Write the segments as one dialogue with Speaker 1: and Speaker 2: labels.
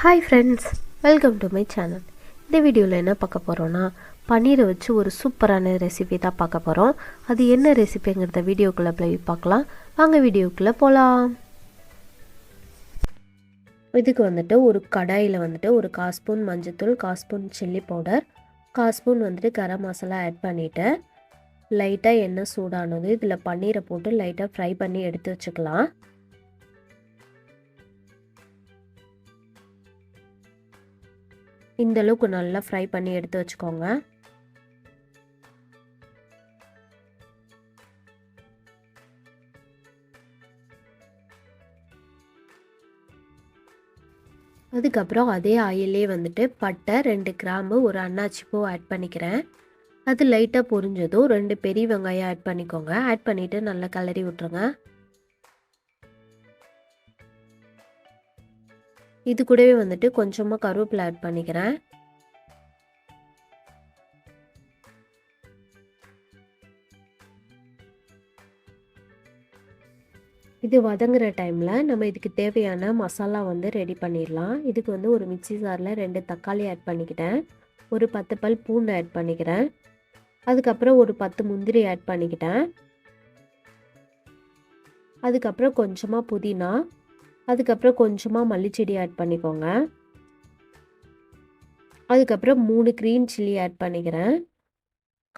Speaker 1: Hi friends welcome to my channel இந்த வீடியோவில் என்ன பார்க்க போகிறோன்னா பன்னீரை வச்சு ஒரு சூப்பரான ரெசிபி தான் பார்க்க போகிறோம் அது என்ன ரெசிபிங்கிறத வீடியோக்குள்ளே போய் பார்க்கலாம். வாங்க வீடியோக்குள்ளே போகலாம் இதுக்கு வந்துட்டு ஒரு கடாயில் வந்துட்டு ஒரு கால் ஸ்பூன் மஞ்சத்தூள் கால் ஸ்பூன் சில்லி பவுடர் கால் ஸ்பூன் வந்துட்டு கரம் மசாலா ஆட் பண்ணிவிட்டு லைட்டாக எண்ணெய் சூடானது இதில் பன்னீரை போட்டு லைட்டாக ஃப்ரை பண்ணி எடுத்து வச்சுக்கலாம். இந்த அளவுக்கு நல்லா ஃப்ரை பண்ணி எடுத்து வச்சுக்கோங்க. அதுக்கப்புறம் அதே ஆயிலே வந்துட்டு பட்டை ரெண்டு கிராம்பு ஒரு அன்னாச்சி பூ ஆட் பண்ணிக்கிறேன். அது லைட்டாக பொரிஞ்சதும் ரெண்டு பெரிய வெங்காயம் ஆட் பண்ணிக்கோங்க. ஆட் பண்ணிவிட்டு நல்லா கலரி விட்ருங்க இது கூடவே வந்துட்டு கொஞ்சமாக கருவேப்பிலை ஆட் பண்ணிக்கிறேன். இது வதங்குற டைமில் நம்ம இதுக்கு தேவையான மசாலா வந்து ரெடி பண்ணிடலாம். இதுக்கு வந்து ஒரு மிக்சி சாரில் ரெண்டு தக்காளி ஆட் பண்ணிக்கிட்டேன். ஒரு பத்து பல் பூண்டு ஆட் பண்ணிக்கிறேன். அதுக்கப்புறம் ஒரு பத்து முந்திரி ஆட் பண்ணிக்கிட்டேன். அதுக்கப்புறம் கொஞ்சமாக புதினா அதுக்கப்புறம் கொஞ்சமாக மல்லிச்செடி ஆட் பண்ணிக்கோங்க. அதுக்கப்புறம் மூணு க்ரீன் சில்லி ஆட் பண்ணிக்கிறேன்.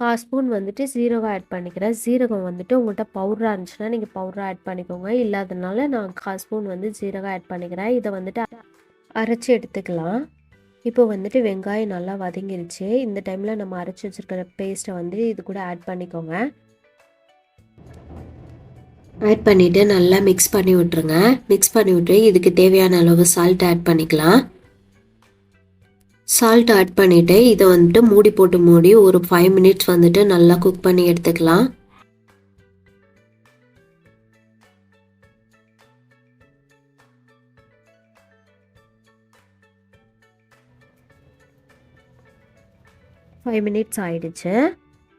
Speaker 1: கால் ஸ்பூன் வந்துட்டு சீரகம் ஆட் பண்ணிக்கிறேன். சீரகம் வந்துட்டு உங்கள்கிட்ட பவுடராக இருந்துச்சுன்னா நீங்கள் பவுடராக ஆட் பண்ணிக்கோங்க. இல்லாதனால நான் கால் ஸ்பூன் வந்து சீரகம் ஆட் பண்ணிக்கிறேன். இதை வந்துட்டு அரைச்சி எடுத்துக்கலாம். இப்போ வந்துட்டு வெங்காயம் நல்லா வதங்கிருச்சு. இந்த டைமில் நம்ம அரைச்சி வச்சுருக்கிற பேஸ்ட்டை வந்து இது கூட ஆட் பண்ணிக்கோங்க. ஆட் பண்ணிவிட்டு நல்லா மிக்ஸ் பண்ணி விட்ருங்க மிக்ஸ் பண்ணி விட்டு இதுக்கு தேவையான அளவு சால்ட் ஆட் பண்ணிக்கலாம். சால்ட் ஆட் பண்ணிவிட்டு இதை வந்துட்டு மூடி போட்டு மூடி ஒரு ஃபைவ் மினிட்ஸ் வந்துட்டு நல்லா குக் பண்ணி எடுத்துக்கலாம். ஃபைவ் மினிட்ஸ் ஆயிடுச்சு.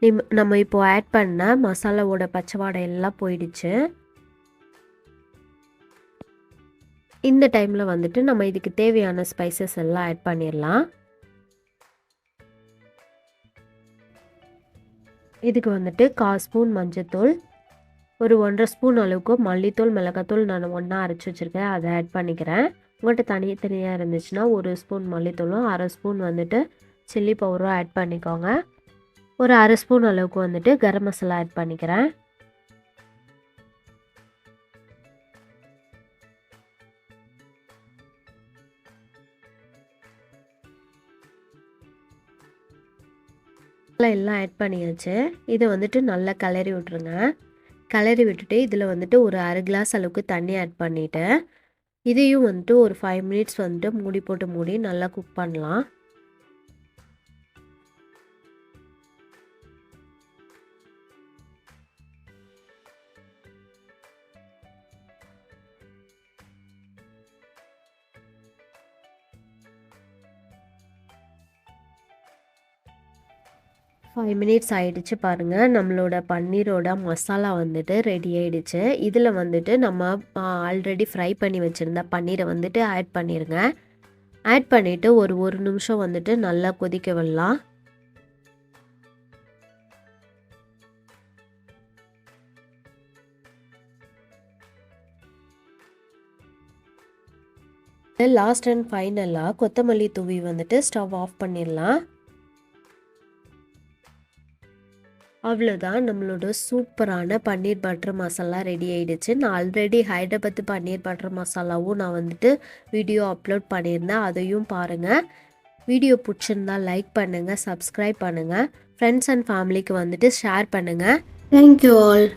Speaker 1: நிம் நம்ம இப்போது ஆட் பண்ண மசாலாவோட பச்சை வாடை எல்லாம் போயிடுச்சு. இந்த டைமில் வந்துட்டு நம்ம இதுக்கு தேவையான ஸ்பைசஸ் எல்லாம் ஆட் பண்ணிடலாம் இதுக்கு வந்துட்டு கால் ஸ்பூன் மஞ்சத்தூள் ஒரு ஒன்றரை ஸ்பூன் அளவுக்கு மல்லித்தூள் மிளகாத்தூள் நான் ஒன்றா அரைச்சி வச்சுருக்கேன். அதை ஆட் பண்ணிக்கிறேன். உங்கள்கிட்ட தனித்தனியாக இருந்துச்சுன்னா ஒரு ஸ்பூன் மல்லித்தூளும் அரை ஸ்பூன் வந்துட்டு சில்லி பவுடரும் ஆட் பண்ணிக்கோங்க. ஒரு அரை ஸ்பூன் அளவுக்கு வந்துட்டு கரம் மசாலா ஆட் பண்ணிக்கிறேன். எல்லாம் ஆட் பண்ணியாச்சு. இதை வந்துட்டு நல்லா கிளறி விட்ருங்க கிளறி விட்டுட்டு இதில் வந்துட்டு ஒரு அரை கிளாஸ் அளவுக்கு தண்ணி ஆட் பண்ணிவிட்டேன் இதையும் வந்துட்டு ஒரு ஃபைவ் மினிட்ஸ் வந்துட்டு மூடி போட்டு மூடி நல்லா குக் பண்ணலாம். ஃபைவ் மினிட்ஸ் ஆகிடுச்சு பாருங்கள் நம்மளோட பன்னீரோட மசாலா வந்துட்டு ரெடி ஆகிடுச்சு இதில் வந்துட்டு நம்ம ஆல்ரெடி ஃப்ரை பண்ணி வச்சுருந்த பன்னீரை வந்துட்டு ஆட் பண்ணிடுங்க ஆட் பண்ணிவிட்டு ஒரு ஒரு நிமிஷம் வந்துட்டு நல்லா கொதிக்க விடலாம். லாஸ்ட் அண்ட் ஃபைனலாக கொத்தமல்லி தூவி வந்துட்டு ஸ்டவ் ஆஃப் பண்ணிடலாம். அவ்வளோதான் நம்மளோட சூப்பரான பன்னீர் பட்டர் மசாலா ரெடி ஆகிடுச்சு நான் ஆல்ரெடி ஹைதராபாத் பன்னீர் பட்டர் மசாலாவும் நான் வந்துட்டு வீடியோ அப்லோட் பண்ணியிருந்தேன். அதையும் பாருங்கள் வீடியோ பிடிச்சிருந்தா லைக் பண்ணுங்கள் சப்ஸ்கிரைப் பண்ணுங்கள் ஃப்ரெண்ட்ஸ் அண்ட் ஃபேமிலிக்கு வந்துட்டு ஷேர் பண்ணுங்கள் தேங்க்யூ ஆல்